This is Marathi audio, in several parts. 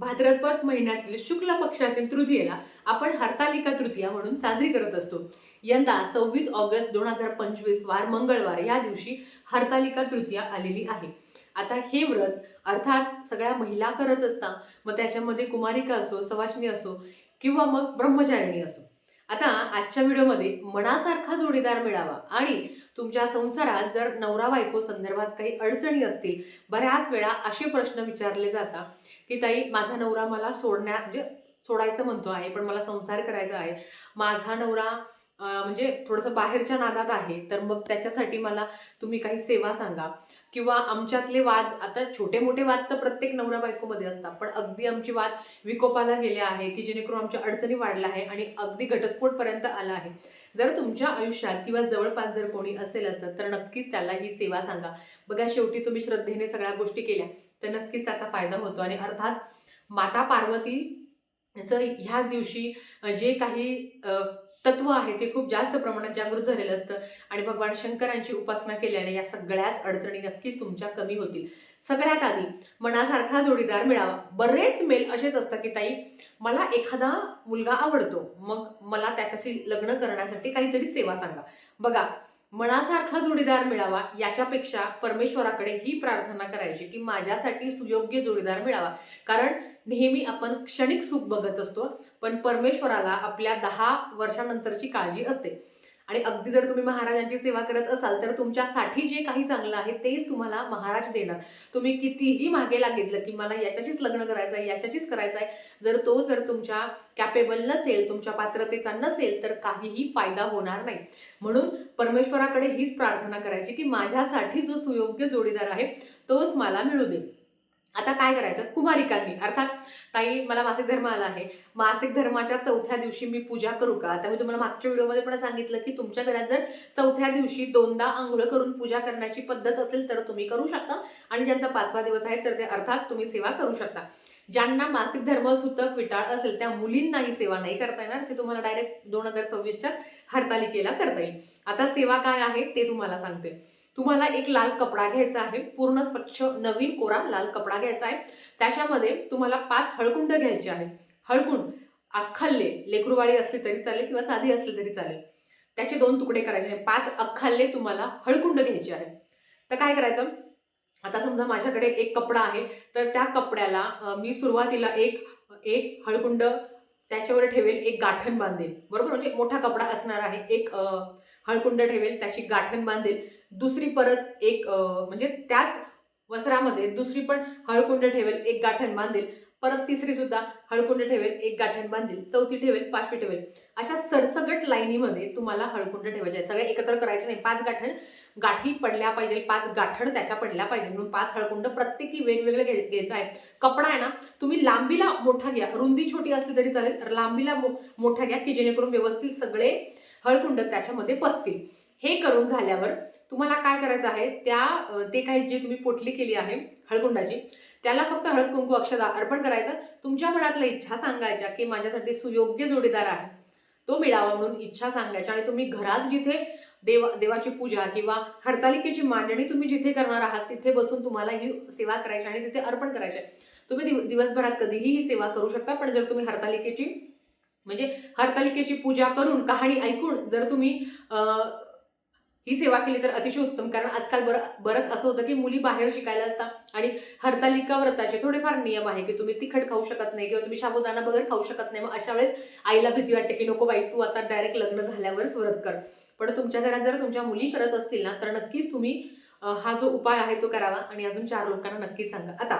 भाद्रपद महिन्यातील शुक्ल पक्षातील तृतीयेला आपण हरतालिका तृतीया म्हणून साजरी करत असतो. यंदा सव्वीस ऑगस्ट दोन हजार पंचवीस वार मंगळवार या दिवशी हरतालिका तृतीया आलेली आहे. आता हे व्रत अर्थात सगळ्या महिला करत असता मग त्याच्यामध्ये कुमारिका असो सवाशणी असो किंवा मग ब्रह्मचारिणी असो. आता आजच्या व्हिडिओमध्ये मनासारखा जोडीदार मिळावा आणि तुमच्या संसारात जर नवरा बायको संदर्भात काही अडचणी असतील बऱ्याच वेळा असे प्रश्न विचारले जातात की ताई माझा नवरा मला सोडण्या म्हणजे सोडायचं म्हणतो आहे पण मला संसार करायचा आहे. माझा नवरा म्हणजे थोडंसं बाहेरच्या नादात आहे तर मग त्याच्यासाठी मला तुम्ही काही सेवा सांगा. किंवा आमच्यातले वाद आता छोटे मोठे वाद तर प्रत्येक नवरा बायकोमध्ये असतात पण अगदी आमची वाद विकोपाला गेले आहे की जेणेकरून आमच्या अडचणी वाढल्या आहे आणि अगदी घटस्फोटपर्यंत आला आहे. जर तुमच्या आयुष्यात किंवा जवळपास जर कोणी असेल असं तर नक्कीच त्याला ही सेवा सांगा. बघा शेवटी तुम्ही श्रद्धेने सगळ्या गोष्टी केल्या. तर नक्कीच त्याचा फायदा होतो. आणि अर्थात माता पार्वती ह्या दिवशी जे काही तत्व आहे ते खूप जास्त प्रमाणात जागृत झालेलं असतं. आणि भगवान शंकरांची उपासना केल्याने या सगळ्याच अडचणी नक्कीच तुमच्या कमी होतील. सगळ्यात आधी मनासारखा जोडीदार मिळावा. बरेच मेल असेच असतात की ताई मला एखादा मुलगा आवडतो. मग मला त्याच्याशी लग्न करण्यासाठी काहीतरी सेवा सांगा. बघा मनासारखा जोडीदार मिळावा याच्यापेक्षा परमेश्वराकडे ही प्रार्थना करायची की माझ्यासाठी सुयोग्य जोडीदार मिळावा. कारण नेहमी आपण क्षणिक सुख बघत असतो पण परमेश्वराला आपल्या दहा वर्षानंतरची काळजी असते. आणि अगदी जर तुम्ही महाराजांची सेवा करत असाल तर तुमच्यासाठी जे काही चांगलं आहे तेच तुम्हाला महाराज देणार. तुम्ही कितीही मागे लागितलं की मला याच्याशीच लग्न करायचं आहे याच्याशीच करायचं आहे जर तो जर तुमच्या कॅपेबल नसेल तुमच्या पात्रतेचा नसेल तर काहीही फायदा होणार नाही. म्हणून परमेश्वराकडे हीच प्रार्थना करायची की माझ्यासाठी जो सुयोग्य जोडीदार आहे तोच मला मिळू दे. आता काय करायचं? कुमारिकांनी. अर्थात ताई मला मासिक धर्म आला आहे. मासिक धर्माच्या चौथ्या दिवशी मी पूजा करू का? आता मी तुम्हाला मागच्या व्हिडिओमध्ये पण सांगितलं की तुमच्या घरात जर चौथ्या दिवशी दोनदा आंघोळ करून पूजा करण्याची पद्धत असेल तर तुम्ही करू शकता. आणि ज्यांचा पाचवा दिवस आहे तर ते अर्थात तुम्ही सेवा करू शकता. ज्यांना मासिक धर्म सुतक विटाळ असेल त्या मुलींनाही सेवा नाही करता येणार. ते तुम्हाला डायरेक्ट दोन हजार सव्वीसच्याच हरतालिकेला करता येईल. आता सेवा काय आहे ते तुम्हाला सांगते. तुम्हाला एक लाल कपडा घ्यायचा आहे. पूर्ण स्वच्छ नवीन कोरा लाल कपडा घ्यायचा आहे. त्याच्यामध्ये तुम्हाला पाच हळकुंड घ्यायचे आहे हळकुंड अख्खल्ले लेकरूवाळी असली तरी चालेल किंवा साधी असली तरी चालेल. त्याचे दोन तुकडे करायचे आहे पाच अख्खल्ले तुम्हाला हळकुंड घ्यायचे आहे तर काय करायचं? आता समजा माझ्याकडे एक कपडा आहे. तर त्या कपड्याला मी सुरुवातीला एक एक हळकुंड त्याच्यावर ठेवेल एक गाठण बांधेल. बरोबर? म्हणजे मोठा कपडा असणार आहे. एक हळकुंड ठेवेल त्याची गाठण बांधेल. दुसरी परत एक म्हणजे त्याच वस्त्रामध्ये दुसरी पण हळकुंड ठेवेल एक गाठण बांधेल. परत तिसरी सुद्धा हळकुंड ठेवेल एक गाठण बांधेल. चौथी ठेवेल पाचवी ठेवेल. अशा सरसगट लाईनीमध्ये तुम्हाला हळकुंड ठेवायचे आहे. सगळे एकत्र करायचे नाही. पाच गाठण गाठी पडल्या पाहिजे पाच गाठण त्याच्या पडल्या पाहिजे. म्हणून पाच हळकुंड प्रत्येकी वेगवेगळे घे घ्यायचं आहे. कपडा आहे ना तुम्ही लांबीला मोठा घ्या. रुंदी छोटी असली तरी चालेल. तर लांबीला मो- मोठा घ्या की जेणेकरून व्यवस्थित सगळे हळकुंड त्याच्यामध्ये पसतील. हे करून झाल्यावर तुम्हाला काय करायचं आहे त्या ते काही जे तुम्ही पोटली केली आहे हळकुंडाची त्याला फक्त हळद कुंकू अक्षदा अर्पण करायचं. तुमच्या मनातल्या इच्छा सांगायच्या की माझ्यासाठी सुयोग्य जोडीदार आहे. तो मिळावा म्हणून इच्छा सांगायच्या आणि तुम्ही घरात जिथे देव देवाची पूजा किंवा हरतालिकेची मांडणी तुम्ही जिथे करणार आहात तिथे बसून तुम्हाला ही सेवा करायची आणि तिथे अर्पण करायचे. तुम्ही दिव- दिवसभरात कधीही ही सेवा करू शकता पण जर तुम्ही हरतालिकेची म्हणजे हरतालिकेची पूजा करून कहाणी ऐकून जर तुम्ही ही सेवा केली तर अतिशय उत्तम. कारण आजकाल बरं बरंच असं होतं की मुली बाहेर शिकायला असतात आणि हरतालिका व्रताचे थोडेफार नियम आहे की तुम्ही तिखट खाऊ शकत नाही किंवा तुम्ही साबुदाणा बगर खाऊ शकत नाही. मग अशा वेळेस आईला भीती वाटते की नको बाई तू आता डायरेक्ट लग्न झाल्यावरच व्रत कर. पण तुमच्या घरात जर तुमच्या मुली करत असतील ना तर नक्कीच तुम्ही हा जो उपाय आहे तो करावा आणि अजून चार लोकांना नक्कीच सांगा. आता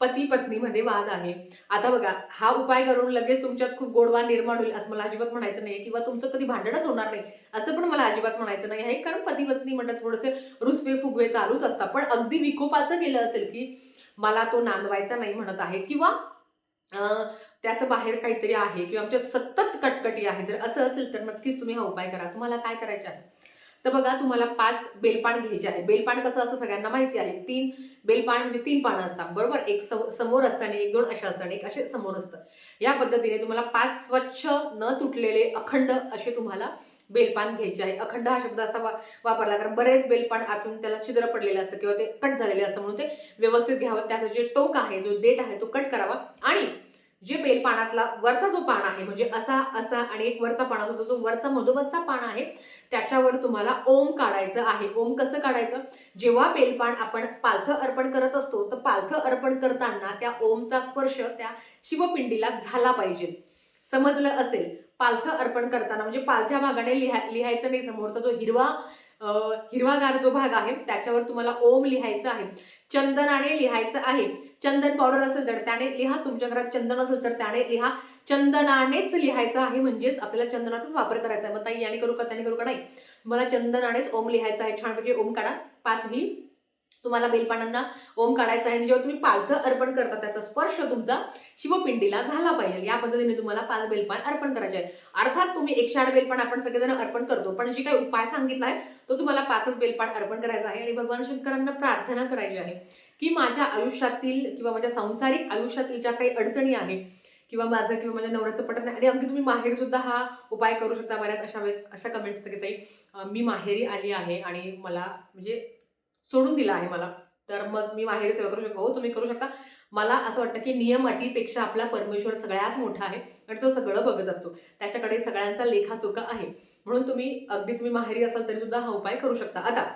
पती पत्नीमध्ये वाद आहे. आता बघा हा उपाय करून लगेच तुमच्यात खूप गोडवा निर्माण होईल असं मला अजिबात म्हणायचं नाही किंवा तुमचं कधी भांडणच होणार नाही असं पण मला अजिबात म्हणायचं नाही आहे कारण पती पत्नी म्हणतात थोडेसे रुसवे फुगवे चालूच असतात. पण अगदी विकोपाचं गेलं असेल की मला तो नांदवायचा नाही म्हणत आहे किंवा त्याचं बाहेर काहीतरी आहे किंवा आमच्या सतत कटकटी आहे. जर असं असेल तर नक्कीच तुम्ही हा उपाय करा. तुम्हाला काय करायचं आहे? तर बघा तुम्हाला पाच बेलपान घ्यायचे आहे. बेलपान कसं असतं सगळ्यांना माहिती आहे. तीन बेलपान म्हणजे तीन पानं असतात. बरोबर? एक सम- समोर असतं एक दोन अशा असतात एक असे समोर असतं. या पद्धतीने तुम्हाला पाच स्वच्छ न तुटलेले अखंड असे तुम्हाला बेलपान घ्यायचे आहे. अखंड हा शब्द असा वा- वापरला कारण बरेच बेलपान आतून त्याला छिद्र पडलेलं असतं किंवा ते कट झालेले असतं म्हणून ते व्यवस्थित घ्यावं. त्याचं जे टोक आहे जो देठ आहे तो कट करावा. आणि जे बेलपानातला वरचा जो पान आहे म्हणजे असा असा आणि एक वरचा पान असतो तो जो वरचा मधोमधचा पान आहे त्याच्यावर तुम्हाला ओम काढायचं आहे. ओम कसं काढायचं? जेव्हा बेलपान आपण पालथं अर्पण करत असतो तर पालथं अर्पण करताना त्या ओमचा स्पर्श त्या शिवपिंडीला झाला पाहिजे. समजलं असेल? पालथं अर्पण करताना म्हणजे पालथ्या भागाने लिहा लिहायचं नाही समोरचा जो हिरवा हिरवागार जो भाग आहे त्याच्यावर तुम्हाला ओम लिहायचं आहे. चंदनाने लिहायचं आहे. चंदन पावडर असेल तर त्याने लिहा तुमच्या घरात चंदन असेल तर त्याने लिहा. चंदनानेच लिहायचं आहे म्हणजेच आपल्याला चंदनाचाच वापर करायचा आहे. मग ताई याने करू का त्याने करू का नाही? मला चंदनानेच ओम लिहायचा आहे. छानपैकी ओम काढा. पाचही तुम्हाला बेलपानांना ओम काढायचा आहे आणि जेव्हा तुम्ही पालथं अर्पण करता त्याचा स्पर्श तुमचा शिवपिंडीला झाला पाहिजे. या पद्धतीने तुम्हाला पाच बेलपान अर्पण करायचे आहे. अर्थात तुम्ही एकशे आठ बेलपान आपण सगळेजण अर्पण करतो पण जी काही उपाय सांगितला आहे तो तुम्हाला पाचच बेलपान अर्पण करायचा आहे आणि भगवान शंकरांना प्रार्थना करायची आहे की माझ्या आयुष्यातील किंवा माझ्या सांसारिक आयुष्यातील ज्या काही अडचणी आहे किंवा माझं किंवा माझ्या नवऱ्याचं पटत नाही आणि अगदी तुम्ही माहेर सुद्धा हा उपाय करू शकता बऱ्याच अशा वेळेस अशा कमेंट्स येतात की मी माहेरी आली आहे आणि मला म्हणजे सोडून दिला आहे मला. तर मग मी माहेरी सेवा करू शकतो. हो तुम्ही करू शकता. मला असं वाटतं की नियम अटीपेक्षा आपला परमेश्वर सगळ्यात मोठा आहे आणि तो सगळं बघत असतो. त्याच्याकडे सगळ्यांचा लेखा चुका आहे. म्हणून तुम्ही अगदी तुम्ही माहेरी असाल तरी सुद्धा हा उपाय करू शकता. आता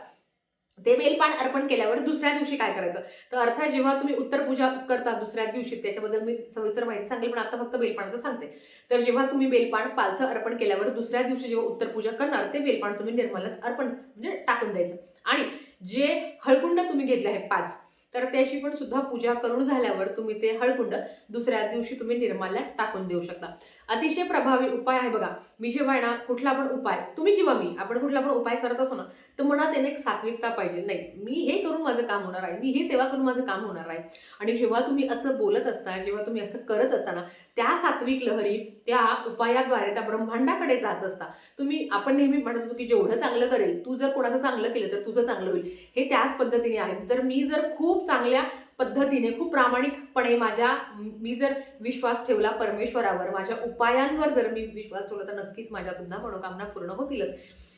ते बेलपान अर्पण केल्यावर दुसऱ्या दिवशी काय करायचं? तर अर्थात जेव्हा तुम्ही उत्तर पूजा करता दुसऱ्या दिवशी त्याच्याबद्दल मी सविस्तर माहिती सांगेल पण आता फक्त बेलपानाचं सांगते. तर जेव्हा तुम्ही बेलपान पालथं अर्पण केल्यावर दुसऱ्या दिवशी जेव्हा उत्तर पूजा करणार ते बेलपान तुम्ही निर्मलात अर्पण म्हणजे टाकून द्यायचं. आणि जे हळकुंड तुम्ही घेतले आहे पाच तर त्याची पण सुद्धा पूजा करून झाल्यावर तुम्ही ते हळकुंड दुसऱ्या दिवशी तुम्ही निर्माल्यात टाकून देऊ शकता. अतिशय प्रभावी उपाय आहे बघा. मी जेव्हा आहे ना कुठला पण उपाय तुम्ही किंवा मी आपण कुठला पण उपाय करत असो ना तर मनात येणे एक सात्विकता पाहिजे. नाही मी हे करून माझं काम होणार आहे मी ही सेवा करून माझं काम होणार आहे. आणि जेव्हा तुम्ही असं बोलत असता जेव्हा तुम्ही असं करत असताना त्या सात्विक लहरी त्या उपायाद्वारे त्या ब्रह्मांडाकडे जात असता तुम्ही आपण नेहमी म्हणत होतो की जेवढं चांगलं करेल तू जर कोणाचं चांगलं केलं तर तुझं चांगलं होईल. हे त्याच पद्धतीने आहे. तर मी जर खूप चांगल्या पद्धतीने खूप प्रामाणिकपणे माझ्या मी जर विश्वास ठेवला परमेश्वरावर माझ्या उपायांवर जर मी विश्वास ठेवला तर नक्कीच माझ्या सुद्धा मनोकामना पूर्ण होतीलच.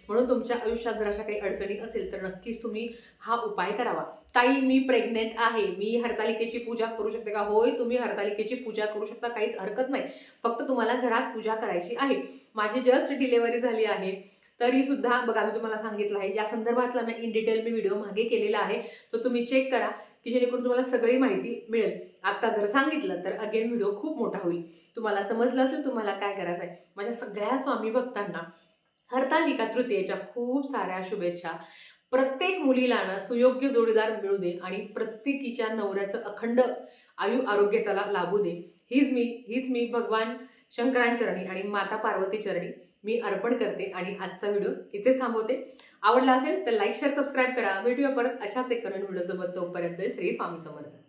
म्हणून तुमच्या आयुष्यात जर अशा काही अडचणी असेल तर नक्कीच तुम्ही हा उपाय करावा. ताई मी प्रेग्नेंट आहे. मी हरतालिकेची पूजा करू शकते का? होय तुम्ही हरतालिकेची पूजा करू शकता काहीच हरकत नाही. फक्त तुम्हाला घरात पूजा करायची आहे. माझी जस्ट डिलेवरी झाली आहे. तरी सुद्धा बघा मी तुम्हाला सांगितलं आहे या संदर्भातला ना इन डिटेल मी व्हिडिओ मागे केलेला आहे. तो तुम्ही चेक करा. की जेणेकरून तुम्हाला सगळी माहिती मिळेल. आत्ता जर सांगितलं तर अगेन व्हिडिओ खूप मोठा होईल. तुम्हाला समजलं असेल तुम्हाला काय करायचं आहे. माझ्या सगळ्या स्वामी भक्तांना हरतालिका तृतीयेच्या खूप साऱ्या शुभेच्छा. प्रत्येक मुलीला ना सुयोग्य जोडीदार मिळू दे आणि प्रत्येकीच्या नवऱ्याचं अखंड आयु आरोग्य त्याला लाभू दे. हीच मी हीच मी भगवान शंकरांचरणी आणि माता पार्वती चरणी मी अर्पण करते आणि आजचा व्हिडिओ इथेच थांबवते. आवडला असेल तर लाईक शेअर सबस्क्राईब करा. भेटूया परत अशाच एक करंट व्हिडिओसोबत. तोपर्यंत श्री स्वामी समर्थ.